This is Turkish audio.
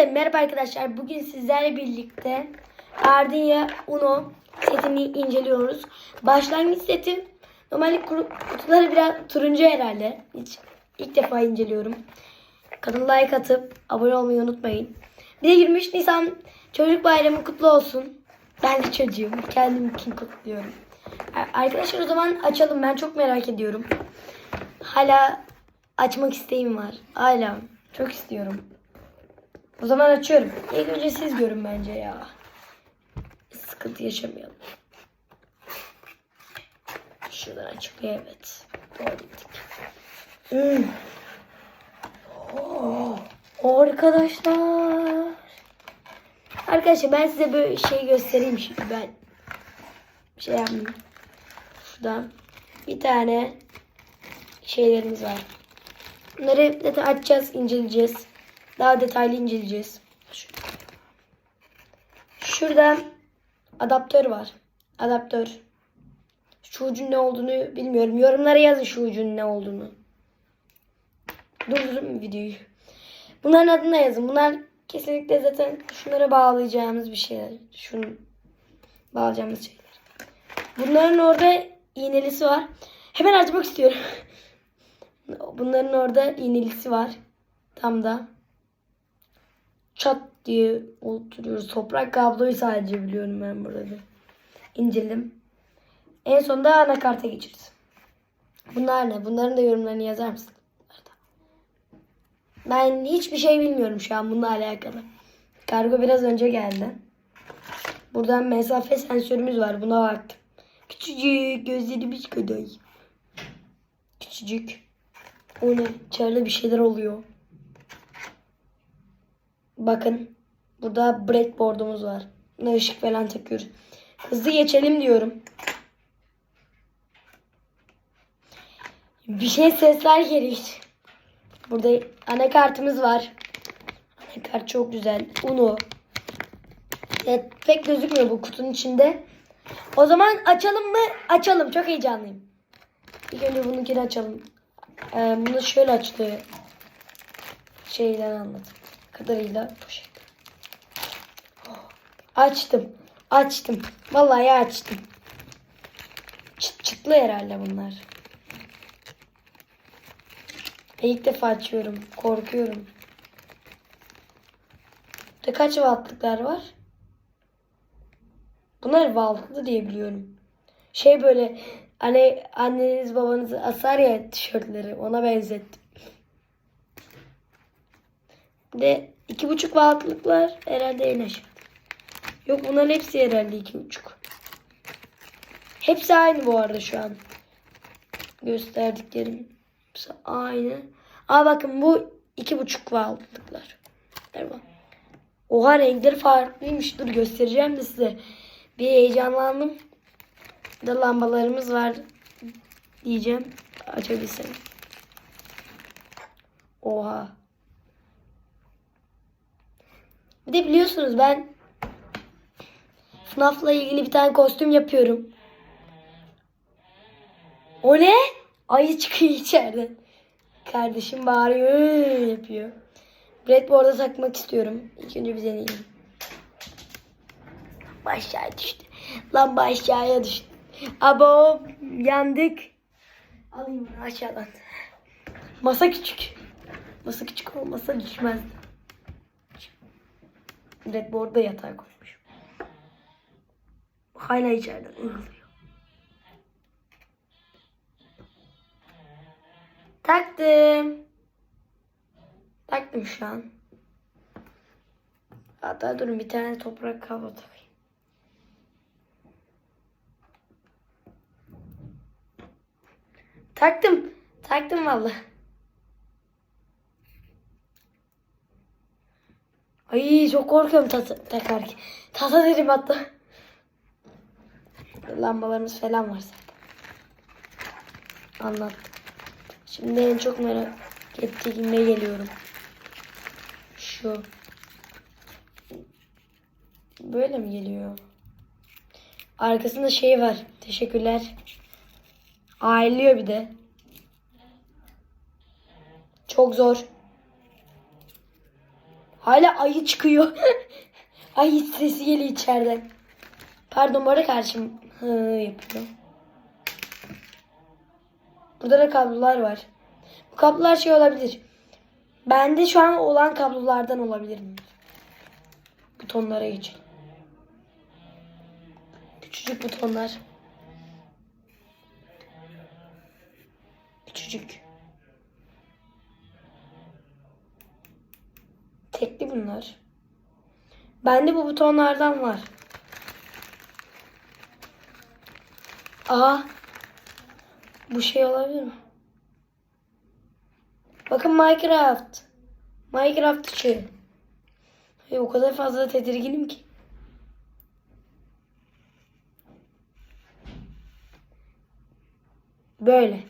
Hepinize merhaba arkadaşlar. Bugün sizlerle birlikte Ardinya Uno setini inceliyoruz. Başlangıç setim normalde kutuları biraz turuncu herhalde. Hiç ilk defa inceliyorum. Kanala like atıp abone olmayı unutmayın. Bir de 23 Nisan Çocuk Bayramı kutlu olsun. Ben de çocuğum. Kendim için kutluyorum. Arkadaşlar o zaman açalım. Ben çok merak ediyorum. Hala açmak isteğim var. Hala çok istiyorum. O zaman açıyorum. İlk önce siz görün bence ya. Sıkıntı yaşamayalım. Şuradan açılıyor evet. Doğru gittik. Hmm. Oo, arkadaşlar. Arkadaşlar ben size böyle şey göstereyim şimdi ben. Şey yapmayayım. Şuradan bir tane şeylerimiz var. Bunları zaten açacağız, inceleyeceğiz. Daha detaylı inceleyeceğiz. Şuradan adaptör var. Adaptör. Şu ucun ne olduğunu bilmiyorum. Yorumlara yazın şu ucun ne olduğunu. Durdurun videoyu. Bunların adını da yazın. Bunlar kesinlikle zaten şunlara bağlayacağımız bir şeyler. Şunu bağlayacağımız şeyler. Bunların orada iğnelisi var. Hemen açmak istiyorum. Bunların orada iğnelisi var. Tam da çat diye oturuyoruz. Toprak kabloyu sadece biliyorum ben burada. İnceledim. En sonunda anakarta geçeriz. Bunlar ne? Bunların da yorumlarını yazar mısın? Ben hiçbir şey bilmiyorum şu an bununla alakalı. Kargo biraz önce geldi. Buradan mesafe sensörümüz var. Buna baktım. Küçücük gözlerimiz kadar. Küçücük. O ne? İçeride bir şeyler oluyor. Bakın. Burada breadboard'umuz var. Buna ışık falan takıyoruz. Hızlı geçelim diyorum. Bir şey sesler geliyor. Burada anakartımız var. Anakart çok güzel. Uno. Evet, pek gözükmüyor bu kutunun içinde. O zaman açalım mı? Açalım. Çok heyecanlıyım. İlk önce bununkini açalım. Ee, bunu şöyle açılıyor. Şeyden anladım. Kadarıyla poşet. Oh, Açtım. Açtım. Vallahi açtım. Çıt çıtlı herhalde bunlar. Ve ilk defa açıyorum. Korkuyorum. Burada kaç wattlıklar var? Bunlar wattlı diye biliyorum. Şey böyle hani anneniz babanız asar ya tişörtleri ona benzettim. Bir de iki buçuk wattlıklar herhalde en aşağı. Yok bunların hepsi herhalde iki buçuk. Hepsi aynı bu arada şu an. Gösterdiklerim. Hepsi aynı. Aa bakın bu iki buçuk wattlıklar. Merhaba. Oha renkleri farklıymış. Dur göstereceğim de size. Bir heyecanlandım. Burada lambalarımız var diyeceğim. Açabilsem. Oha. Bir de biliyorsunuz ben FNAF'la ilgili bir tane kostüm yapıyorum. O ne? Ayı çıkıyor içeriden. Kardeşim bağırıyor "Iıı" yapıyor. Breadboard'a takmak istiyorum. İlk önce bir deneyelim. Lamba aşağıya düştü. Lamba aşağıya düştü. Abo yandık. Alayım bunu aşağıdan. Masa küçük. Masa küçük olmasa düşmez. Breadboard'da yatağa koymuş. Hala içeriden ığılıyor. Taktım. Taktım şu an. Hatta durun bir tane toprak kablo takayım. Taktım. Taktım valla. Ay çok korkuyorum tasa, takarken. Tasa dedim hatta. Lambalarımız falan var zaten. Anlattım. Şimdi en çok merak ettiğime geliyorum. Şu. Böyle mi geliyor? Arkasında şey var. Teşekkürler. Ayrılıyor bir de. Çok zor. Hala ayı çıkıyor. Ay sesi geliyor içeriden. Pardon bu arada karşım yapıyor. Burada da kablolar var. Bu kablolar şey olabilir. Bende şu an olan kablolardan olabilir? Butonlara geçelim. Küçücük butonlar. Küçücük. Bunlar. Bende bu butonlardan var. Aha. Bu şey olabilir mi? Bakın Minecraft. Minecraft dışı. Ay, o kadar fazla tedirginim ki. Böyle.